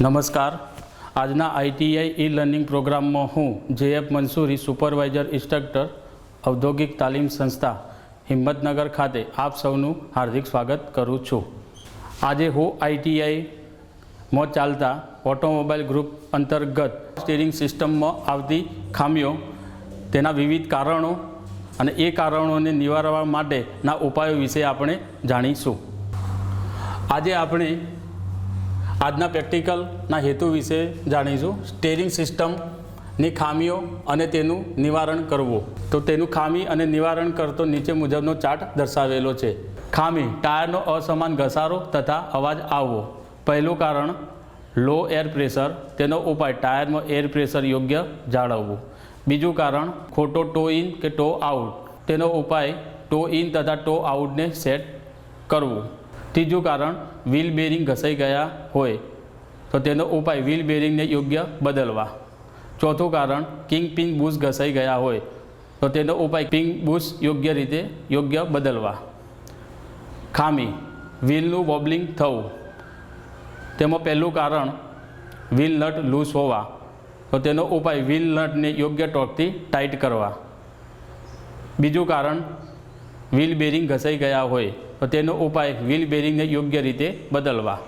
નમસ્કાર. આજના ITI e learning પ્રોગ્રામમાં હું જેએફ મંસૂરી સુપરવાઇઝર ઇન્સ્ટ્રક્ટર, ઔદ્યોગિક તાલીમ સંસ્થા, હિંમતનગર ખાતે આપ સૌનું હાર્દિક સ્વાગત કરું છું. આજે હું આઈટીઆઈમાં ચાલતા ઓટોમોબાઈલ ગ્રુપ અંતર્ગત સ્ટીરિંગ સિસ્ટમમાં આવતી ખામીઓ, તેના વિવિધ કારણો અને એ કારણોને નિવારવા માટેના ઉપાયો વિશે આપણે જાણીશું. આજે આપણે આજના પ્રેક્ટિકલના હેતુ વિશે જાણીશું. સ્ટેરિંગ સિસ્ટમની ખામીઓ અને તેનું નિવારણ કરવું. તો તેનું ખામી અને નિવારણ કરતો નીચે મુજબનો ચાર્ટ દર્શાવેલો છે. ખામી, ટાયરનો અસમાન ઘસારો તથા અવાજ આવવો. પહેલું કારણ, લો એર પ્રેશર, તેનો ઉપાય ટાયરમાં એર પ્રેશર યોગ્ય જાળવવું. બીજું કારણ, ખોટો ટો ઇન કે ટો આઉટ. તેનો ઉપાય ટો ઇન તથા ટો આઉટને સેટ કરવું. ત્રીજું કારણ વ્હીલ બેરિંગ ઘસાઈ ગયા હોય. તો તેનો ઉપાય વ્હીલ બેરિંગને યોગ્ય બદલવા. ચોથું કારણ કિંગ પિંગ બુશ ઘસાઈ ગયા હોય. તો તેનો ઉપાય પિંગ બુશ યોગ્ય રીતે, યોગ્ય બદલવા. ખામી વ્હીલનું વોબલિંગ થવું. તેમાં પહેલું કારણ વ્હીલ નટ લૂઝ હોવા. તો તેનો ઉપાય વ્હીલ નટને યોગ્ય ટોર્કથી ટાઈટ કરવા. બીજું કારણ વ્હીલ બેરિંગ ઘસાઈ ગયા હોય, તો તેનો ઉપાય વ્હીલ બેરિંગને યોગ્ય રીતે બદલવા.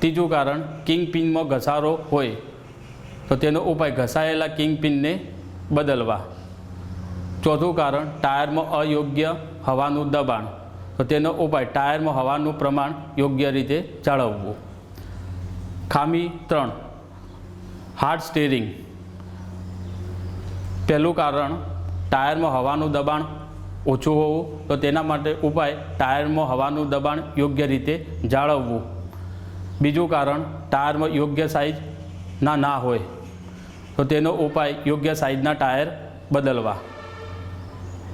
ત્રીજું કારણ કિંગ પિનમાં ઘસારો હોય, તો તેનો ઉપાય ઘસાયેલા કિંગ પિનને બદલવા. ચોથું કારણ ટાયરમાં અયોગ્ય હવાનું દબાણ, તો તેનો ઉપાય ટાયરમાં હવાનું પ્રમાણ યોગ્ય રીતે જાળવવું. ખામી ત્રણ હાર્ડ સ્ટેરિંગ પહેલું કારણ ટાયરમાં હવાનું દબાણ ઓછું હોવું તો તેના માટે ઉપાય ટાયરમાં હવાનું દબાણ યોગ્ય રીતે જાળવવું. બીજું કારણ ટાયરમાં યોગ્ય સાઇઝના ના હોય તો તેનો ઉપાય યોગ્ય સાઇઝના ટાયર બદલવા.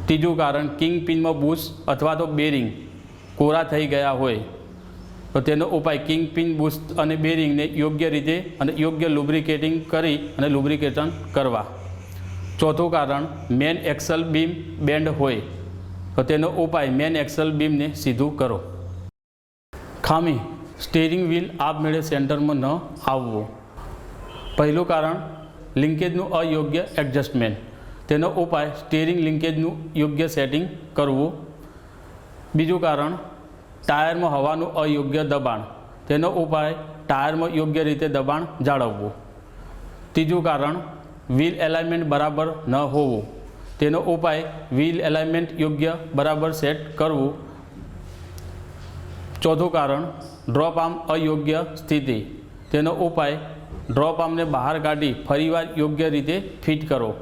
ત્રીજું કારણ કિંગ પિનમાં બુશ અથવા તો બેરિંગ કોરા થઈ ગયા હોય તો તેનો ઉપાય કિંગ પિન બૂસ અને બેરિંગને યોગ્ય રીતે અને યોગ્ય લુબ્રિકેટિંગ કરી અને લુબ્રિકેશન કરવા. ચોથું કારણ મેન એક્સલ બીમ બેન્ડ હોય તો તેનો ઉપાય મેન એક્સલ બીમને સીધું કરો. ખામી સ્ટીરિંગ વ્હીલ આપમેળે સેન્ટરમાં ન આવવું. પહેલું કારણ, લિંકેજનું અયોગ્ય એડજસ્ટમેન્ટ તેનો ઉપાય સ્ટીરિંગ લિંકેજનું યોગ્ય સેટિંગ કરવું. બીજું કારણ, ટાયરમાં હવાનું અયોગ્ય દબાણ. તેનો ઉપાય, ટાયરમાં યોગ્ય રીતે દબાણ જાળવવું. ત્રીજું કારણ વ્હીલ એલાઇનમેન્ટ બરાબર ન હોવું. તેનો ઉપાય વ્હીલ એલાઇનમેન્ટ યોગ્ય બરાબર સેટ કરવું. ચોથું કારણ ડ્રોપ આર્મ અયોગ્ય સ્થિતિ. તેનો ઉપાય ડ્રોપ આર્મને બહાર કાઢી ફરીવાર યોગ્ય રીતે ફિટ કરો.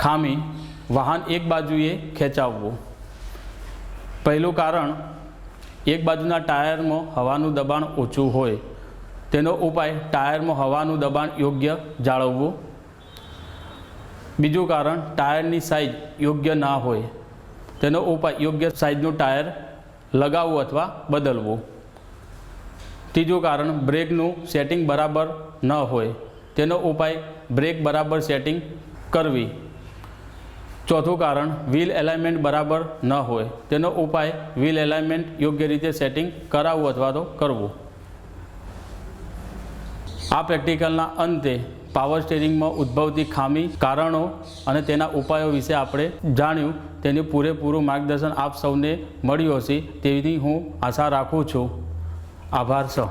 ખામી, વાહન એક બાજુએ ખેંચાવવું. પહેલું કારણ, એક બાજુના ટાયરમાં હવાનું દબાણ ઓછું હોય. તેનો ઉપાય, ટાયરમાં હવાનું દબાણ યોગ્ય જાળવવું. બીજું કારણ, ટાયરની સાઇઝ યોગ્ય ના હોય. તેનો ઉપાય, યોગ્ય સાઇઝનું ટાયર લગાવવું અથવા બદલવું. ત્રીજું કારણ બ્રેકનું સેટિંગ બરાબર ન હોય. તેનો ઉપાય બ્રેક બરાબર સેટિંગ કરવી. ચોથું કારણ વ્હીલ એલાઇનમેન્ટ બરાબર ન હોય. તેનો ઉપાય વ્હીલ એલાઇનમેન્ટ યોગ્ય રીતે સેટિંગ કરાવવું અથવા તો કરવું. આ પ્રેક્ટિકલના અંતે પાવર સ્ટેરિંગમાં ઉદ્ભવતી ખામી, કારણો અને તેના ઉપાયો વિશે આપણે જાણ્યું. તેનું પૂરેપૂરું માર્ગદર્શન આપ સૌને મળ્યું હશે તેવી હું આશા રાખું છું. આભાર સૌ